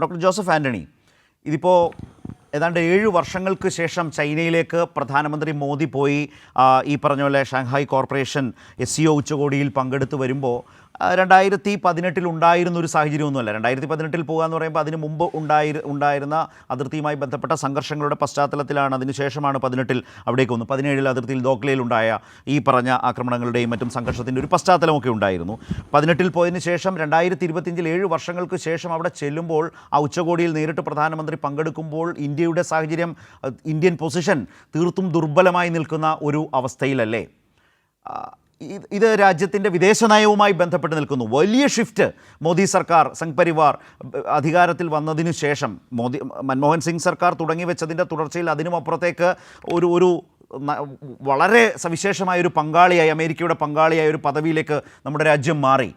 Doctor Joseph Antony. ഇതിപ്പോൾ ഏതാണ്ട് ഏഴ് വർഷങ്ങൾക്ക് ശേഷം ചൈനയിലേക്ക് പ്രധാനമന്ത്രി മോദി പോയി. ഈ പറഞ്ഞ പോലെ Shanghai corporation S C O ഉച്ചകോടിയിൽ പങ്കെടുത്ത് വരുമ്പോൾ രണ്ടായിരത്തി പതിനെട്ടിൽ ഉണ്ടായിരുന്ന ഒരു സാഹചര്യമൊന്നുമല്ല. രണ്ടായിരത്തി പതിനെട്ടിൽ പോകുക എന്ന് പറയുമ്പോൾ അതിന് മുമ്പ് ഉണ്ടായി ഉണ്ടായിരുന്ന അതിർത്തിയുമായി ബന്ധപ്പെട്ട സംഘർഷങ്ങളുടെ പശ്ചാത്തലത്തിലാണ് അതിനുശേഷമാണ് പതിനെട്ടിൽ അവിടേക്ക് വന്നു പതിനേഴിൽ അതിർത്തിയിൽ ദോക്ലയിലുണ്ടായ ഈ പറഞ്ഞ ആക്രമണങ്ങളുടെയും മറ്റും സംഘർഷത്തിന്റെ ഒരു പശ്ചാത്തലമൊക്കെ ഉണ്ടായിരുന്നു. പതിനെട്ടിൽ പോയതിനു ശേഷം രണ്ടായിരത്തി ഇരുപത്തിയഞ്ചിൽ ഏഴ് വർഷങ്ങൾക്ക് ശേഷം അവിടെ ചെല്ലുമ്പോൾ ആ ഉച്ചകോടിയിൽ നേരിട്ട് പ്രധാനമന്ത്രി പങ്കെടുക്കുമ്പോൾ ഇന്ത്യയുടെ സാഹചര്യം ഇന്ത്യൻ പൊസിഷൻ തീർത്തും ദുർബലമായി നിൽക്കുന്ന ഒരു അവസ്ഥയിലല്ലേ? ഇത് രാജ്യത്തിന്റെ വിദേശ നയവുമായി ബന്ധപ്പെട്ട് നിൽക്കുന്നു. വലിയ ഷിഫ്റ്റ് മോദി സർക്കാർ സംഘ് പരിവാർ അധികാരത്തിൽ വന്നതിനു ശേഷം മോദി മൻമോഹൻ സിംഗ് സർക്കാർ തുടങ്ങി വെച്ചതിന്റെ തുടർച്ചയിൽ അതിനും അപ്പുറത്തേക്ക് ഒരു ഒരു വളരെ സവിശേഷമായ ഒരു പങ്കാളിയായി അമേരിക്കയുടെ പങ്കാളിയായ ഒരു പദവിയിലേക്ക് നമ്മുടെ രാജ്യം മാറി.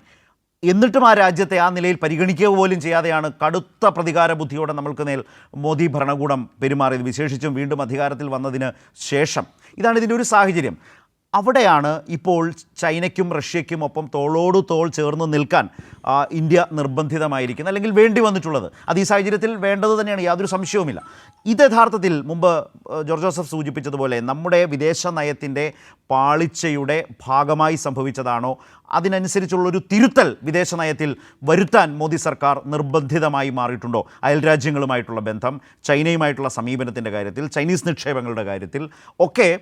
എന്നിട്ടും ആ രാജ്യത്തെ ആ നിലയിൽ പരിഗണിക്കുക പോലും ചെയ്യാതെയാണ് കടുത്ത പ്രതികാര ബുദ്ധിയോടെ നമ്മൾക്ക് മേൽ മോദി ഭരണകൂടം പെരുമാറിയത്. വിശേഷിച്ചും വീണ്ടും അധികാരത്തിൽ വന്നതിന് ശേഷം. ഇതാണ് ഇതിന്റെ ഒരു സാഹചര്യം. അവിടെയാണ് ഇപ്പോൾ ചൈനയ്ക്കും റഷ്യയ്ക്കും ഒപ്പം തോളോട് തോൾ ചേർന്ന് നിൽക്കാൻ ഇന്ത്യ നിർബന്ധിതമായിരിക്കുന്നത് അല്ലെങ്കിൽ വേണ്ടി വന്നിട്ടുള്ളത്. അത് ഈ സാഹചര്യത്തിൽ വേണ്ടത് തന്നെയാണ്. യാതൊരു സംശയവുമില്ല. ഇത് യഥാർത്ഥത്തിൽ മുമ്പ് ജോർജ് ജോസഫ് സൂചിപ്പിച്ചതുപോലെ നമ്മുടെ വിദേശ നയത്തിന്റെ പാളിച്ചയുടെ ഭാഗമായി സംഭവിച്ചതാണോ? അതിനനുസരിച്ചുള്ളൊരു തിരുത്തൽ വിദേശ നയത്തിൽ വരുത്താൻ മോദി സർക്കാർ നിർബന്ധിതമായി മാറിയിട്ടുണ്ടോ? അയൽരാജ്യങ്ങളുമായിട്ടുള്ള ബന്ധം ചൈനയുമായിട്ടുള്ള സമീപനത്തിന്റെ കാര്യത്തിൽ ചൈനീസ് നിക്ഷേപങ്ങളുടെ കാര്യത്തിൽ ഒക്കെ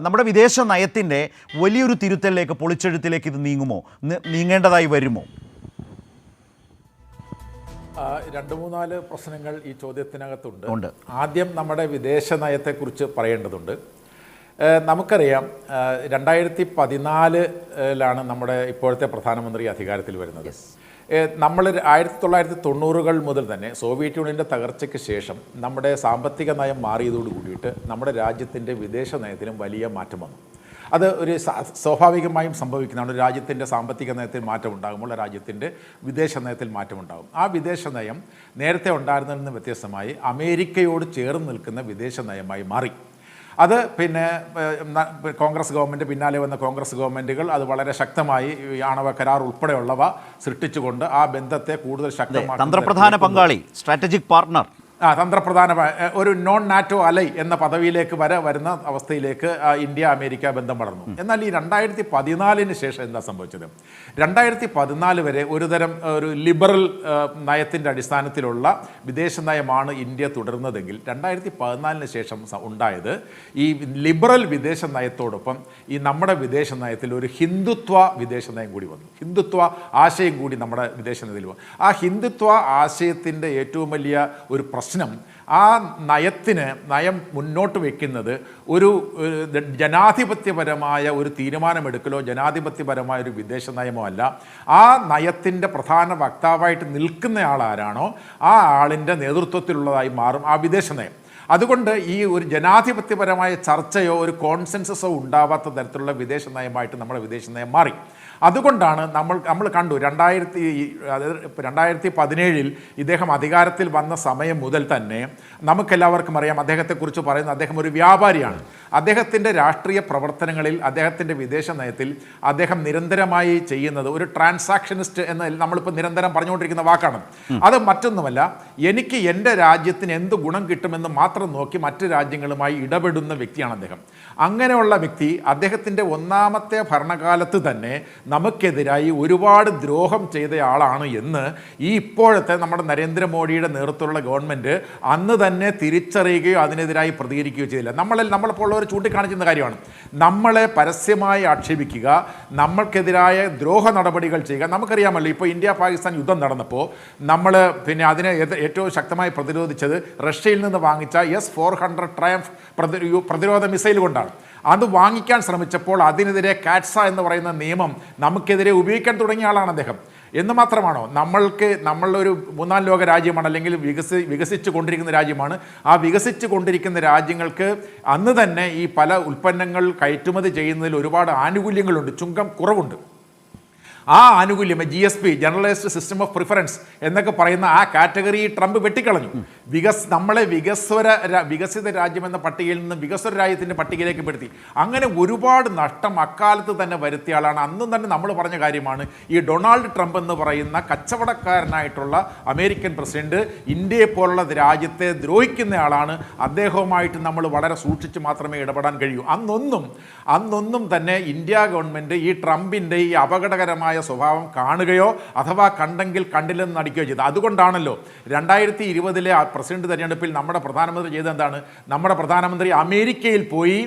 നമ്മുടെ വിദേശ നയത്തിന്റെ വലിയൊരു തിരുത്തലിലേക്ക് പൊളിച്ചെഴുത്തിലേക്ക് ഇത് നീങ്ങുമോ? നീങ്ങേണ്ടതായി വരുമോ? രണ്ട് മൂന്നാൽ പ്രശ്നങ്ങൾ ഈ ചോദ്യത്തിനകത്തുണ്ട്. ആദ്യം നമ്മുടെ വിദേശ നയത്തെക്കുറിച്ച് പറയേണ്ടതുണ്ട്. നമുക്കറിയാം രണ്ടായിരത്തി പതിനാലിലാണ് നമ്മുടെ ഇപ്പോഴത്തെ പ്രധാനമന്ത്രി അധികാരത്തിൽ വരുന്നത്. നമ്മൾ ആയിരത്തി തൊള്ളായിരത്തി തൊണ്ണൂറുകൾ മുതൽ തന്നെ സോവിയറ്റ് യൂണിയന്റെ തകർച്ചയ്ക്ക് ശേഷം നമ്മുടെ സാമ്പത്തിക നയം മാറിയതോട് കൂടിയിട്ട് നമ്മുടെ രാജ്യത്തിന്റെ വിദേശ നയത്തിലും വലിയ മാറ്റം വന്നു. അത് ഒരു സ്വാഭാവികമായും സംഭവിക്കുന്നതാണ്. ഒരു രാജ്യത്തിന്റെ സാമ്പത്തിക നയത്തിൽ മാറ്റം ഉണ്ടാകുമ്പോൾ രാജ്യത്തിന്റെ വിദേശ നയത്തിൽ മാറ്റം ഉണ്ടാകും. ആ വിദേശ നയം നേരത്തെ ഉണ്ടായിരുന്നതിൽ നിന്ന് വ്യത്യസ്തമായി അമേരിക്കയോട് ചേർന്ന് നിൽക്കുന്ന വിദേശ നയമായി മാറി. അത് പിന്നെ കോൺഗ്രസ് ഗവൺമെന്റ് പിന്നാലെ വന്ന കോൺഗ്രസ് ഗവൺമെന്റുകൾ അത് വളരെ ശക്തമായി ആണവ കരാർ ഉൾപ്പെടെയുള്ളവ സൃഷ്ടിച്ചുകൊണ്ട് ആ ബന്ധത്തെ കൂടുതൽ ശക്തമായി തന്ത്രപ്രധാന പങ്കാളി സ്ട്രാറ്റജിക് പാർട്ട്ണർ ആ ഒരു നോൺ നാറ്റോ അലൈ എന്ന പദവിയിലേക്ക് വരെ വരുന്ന അവസ്ഥയിലേക്ക് ഇന്ത്യ അമേരിക്ക ബന്ധം വളർന്നു. എന്നാൽ ഈ രണ്ടായിരത്തി പതിനാലിന് ശേഷം എന്താ സംഭവിച്ചത്? രണ്ടായിരത്തി പതിനാല് വരെ ഒരുതരം ഒരു ലിബറൽ നയത്തിന്റെ അടിസ്ഥാനത്തിലുള്ള വിദേശ നയമാണ് ഇന്ത്യ തുടർന്നതെങ്കിൽ രണ്ടായിരത്തി പതിനാലിന് ശേഷം ഉണ്ടായത് ഈ ലിബറൽ വിദേശ നയത്തോടൊപ്പം ഈ നമ്മുടെ വിദേശ നയത്തിൽ ഒരു ഹിന്ദുത്വ വിദേശ നയം കൂടി വന്നു. ഹിന്ദുത്വ ആശയം കൂടി നമ്മുടെ വിദേശ നയത്തിൽ വന്നു. ആ ഹിന്ദുത്വ ആശയത്തിന്റെ ഏറ്റവും വലിയ ഒരു പ്രശ്നം ആ നയത്തിന് നയം മുന്നോട്ട് വെക്കുന്നത് ഒരു ജനാധിപത്യപരമായ ഒരു തീരുമാനമെടുക്കലോ ജനാധിപത്യപരമായ ഒരു വിദേശ നയമോ അല്ല. ആ നയത്തിന്റെ പ്രധാന വക്താവായിട്ട് നിൽക്കുന്ന ആൾ ആരാണോ ആ ആളിന്റെ നേതൃത്വത്തിലുള്ളതായി മാറും ആ വിദേശ നയം. അതുകൊണ്ട് ഈ ഒരു ജനാധിപത്യപരമായ ചർച്ചയോ ഒരു കോൺസെൻസസോ ഉണ്ടാവാത്ത തരത്തിലുള്ള വിദേശ നയമായിട്ട് നമ്മുടെ വിദേശ നയം മാറി. അതുകൊണ്ടാണ് നമ്മൾ നമ്മൾ കണ്ടു രണ്ടായിരത്തി രണ്ടായിരത്തി പതിനേഴിൽ ഇദ്ദേഹം അധികാരത്തിൽ വന്ന സമയം മുതൽ തന്നെ നമുക്കെല്ലാവർക്കും അറിയാം അദ്ദേഹത്തെക്കുറിച്ച് പറയുന്നത് അദ്ദേഹം ഒരു വ്യാപാരിയാണ്. അദ്ദേഹത്തിന്റെ രാഷ്ട്രീയ പ്രവർത്തനങ്ങളിൽ അദ്ദേഹത്തിന്റെ വിദേശ നയത്തിൽ അദ്ദേഹം നിരന്തരമായി ചെയ്യുന്നത് ഒരു ട്രാൻസാക്ഷനിസ്റ്റ് എന്ന നമ്മളിപ്പോൾ നിരന്തരം പറഞ്ഞുകൊണ്ടിരിക്കുന്ന വാക്കാണ്. അത് മറ്റൊന്നുമല്ല എനിക്ക് എന്റെ രാജ്യത്തിന് എന്ത് ഗുണം കിട്ടുമെന്ന് മാത്രം നോക്കി മറ്റ് രാജ്യങ്ങളുമായി ഇടപെടുന്ന വ്യക്തിയാണ് അദ്ദേഹം. അങ്ങനെയുള്ള വ്യക്തി അദ്ദേഹത്തിന്റെ ഒന്നാമത്തെ ഭരണകാലത്ത് തന്നെ നമുക്കെതിരായി ഒരുപാട് ദ്രോഹം ചെയ്ത ആളാണ് എന്ന് ഈ ഇപ്പോഴത്തെ നമ്മുടെ നരേന്ദ്രമോദിയുടെ നേതൃത്വമുള്ള ഗവൺമെന്റ് അന്ന് തന്നെ തിരിച്ചറിയുകയോ അതിനെതിരായി പ്രതികരിക്കുകയോ ചെയ്തില്ല. നമ്മളിൽ നമ്മളിപ്പോൾ ഉള്ളവർ ചൂണ്ടിക്കാണിക്കുന്ന കാര്യമാണ്. നമ്മളെ പരസ്യമായി ആക്ഷേപിക്കുക നമ്മൾക്കെതിരായ ദ്രോഹ നടപടികൾ ചെയ്യുക. നമുക്കറിയാമല്ലോ ഇപ്പോൾ ഇന്ത്യ പാകിസ്ഥാൻ യുദ്ധം നടന്നപ്പോൾ നമ്മൾ പിന്നെ അതിനെ ഏറ്റവും ശക്തമായി പ്രതിരോധിച്ചത് റഷ്യയിൽ നിന്ന് വാങ്ങിച്ച എസ് ഫോർ ഹൺഡ്രഡ് ട്രയംഫ് പ്രതിരോധ മിസൈൽ കൊണ്ടാണ്. അത് വാങ്ങിക്കാൻ ശ്രമിച്ചപ്പോൾ അതിനെതിരെ കാറ്റ്സ എന്ന് പറയുന്ന നിയമം നമുക്കെതിരെ ഉപയോഗിക്കാൻ തുടങ്ങിയ ആളാണ് അദ്ദേഹം. എന്ന് മാത്രമാണോ? നമ്മൾക്ക് നമ്മളൊരു മൂന്നാം ലോക രാജ്യമാണ് അല്ലെങ്കിൽ വികസി വികസിച്ചു കൊണ്ടിരിക്കുന്ന രാജ്യമാണ്. ആ വികസിച്ചു കൊണ്ടിരിക്കുന്ന രാജ്യങ്ങൾക്ക് അന്ന് തന്നെ ഈ പല ഉൽപ്പന്നങ്ങൾ കയറ്റുമതി ചെയ്യുന്നതിൽ ഒരുപാട് ആനുകൂല്യങ്ങളുണ്ട്. ചുങ്കം കുറവുണ്ട്. ആ ആനുകൂല്യം G S P generalised system of preference എന്നൊക്കെ പറയുന്ന ആ കാറ്റഗറി ട്രംപ് വെട്ടിക്കളഞ്ഞു. വികസ് നമ്മളെ വികസ്വര വികസിത രാജ്യം എന്ന പട്ടികയിൽ നിന്ന് വികസ്വര രാജ്യത്തിന്റെ പട്ടികയിലേക്ക് പെടുത്തി. അങ്ങനെ ഒരുപാട് നഷ്ടം അക്കാലത്ത് തന്നെ വരുത്തിയ ആളാണ് അന്നും തന്നെ നമ്മൾ പറഞ്ഞ കാര്യമാണ് ഈ ഡൊണാൾഡ് ട്രംപ് എന്ന് പറയുന്ന കച്ചവടക്കാരനായിട്ടുള്ള അമേരിക്കൻ പ്രസിഡന്റ് ഇന്ത്യയെ പോലുള്ള രാജ്യത്തെ ദ്രോഹിക്കുന്ന ആളാണ് അദ്ദേഹവുമായിട്ട് നമ്മൾ വളരെ സൂക്ഷിച്ച് മാത്രമേ ഇടപെടാൻ കഴിയൂ. അന്നൊന്നും അന്നൊന്നും തന്നെ ഇന്ത്യ ഗവൺമെന്റ് ഈ ട്രംപിന്റെ ഈ അപകടകരമായ സ്വഭാവം കാണുകയോ അഥവാ കണ്ടെങ്കിൽ കണ്ടില്ലെന്ന് നടിക്കുകയോ ചെയ്തു. അതുകൊണ്ടാണല്ലോ രണ്ടായിരത്തി ഇരുപതിലെ പ്രസിഡന്റ് തെരഞ്ഞെടുപ്പിൽ നമ്മുടെ പ്രധാനമന്ത്രി ചെയ്തത് എന്താണ്? നമ്മുടെ പ്രധാനമന്ത്രി അമേരിക്കയിൽ പോയി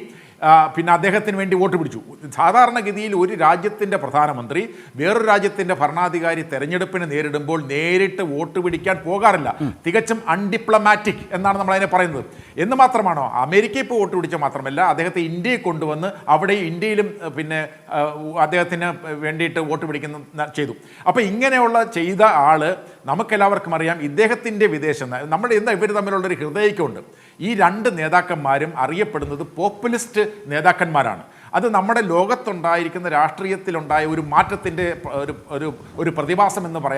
പിന്നെ അദ്ദേഹത്തിന് വേണ്ടി വോട്ട് പിടിച്ചു. സാധാരണഗതിയിൽ ഒരു രാജ്യത്തിന്റെ പ്രധാനമന്ത്രി വേറൊരു രാജ്യത്തിന്റെ ഭരണാധികാരി തെരഞ്ഞെടുപ്പിനെ നേരിടുമ്പോൾ നേരിട്ട് വോട്ട് പിടിക്കാൻ പോകാറില്ല. തികച്ചും അൺഡിപ്ലോമാറ്റിക് എന്നാണ് നമ്മൾ അതിനെ പറയുന്നത്. എന്ന് മാത്രമാണോ? അമേരിക്കയിൽ ഇപ്പോൾ വോട്ട് പിടിച്ച മാത്രമല്ല അദ്ദേഹത്തെ ഇന്ത്യയിൽ കൊണ്ടുവന്ന് അവിടെ ഇന്ത്യയിലും പിന്നെ അദ്ദേഹത്തിന് വേണ്ടിയിട്ട് വോട്ട് പിടിക്കുന്ന ചെയ്തു. അപ്പോൾ ഇങ്ങനെയുള്ള ചെയ്ത ആൾ നമുക്കെല്ലാവർക്കും അറിയാം ഇദ്ദേഹത്തിന്റെ വിദേശം നമ്മൾ എന്താ ഇവർ തമ്മിലുള്ളൊരു ഹൃദയക്കുണ്ട്. ഈ രണ്ട് നേതാക്കന്മാരും അറിയപ്പെടുന്നത് പോപ്പുലിസ്റ്റ് നേതാക്കന്മാരാണ്. അത് നമ്മുടെ ലോകത്തുണ്ടായിരിക്കുന്ന രാഷ്ട്രീയത്തിലുണ്ടായ ഒരു മാറ്റത്തിന്റെ ഒരു ഒരു പ്രതിഭാസം എന്ന് പറയാം.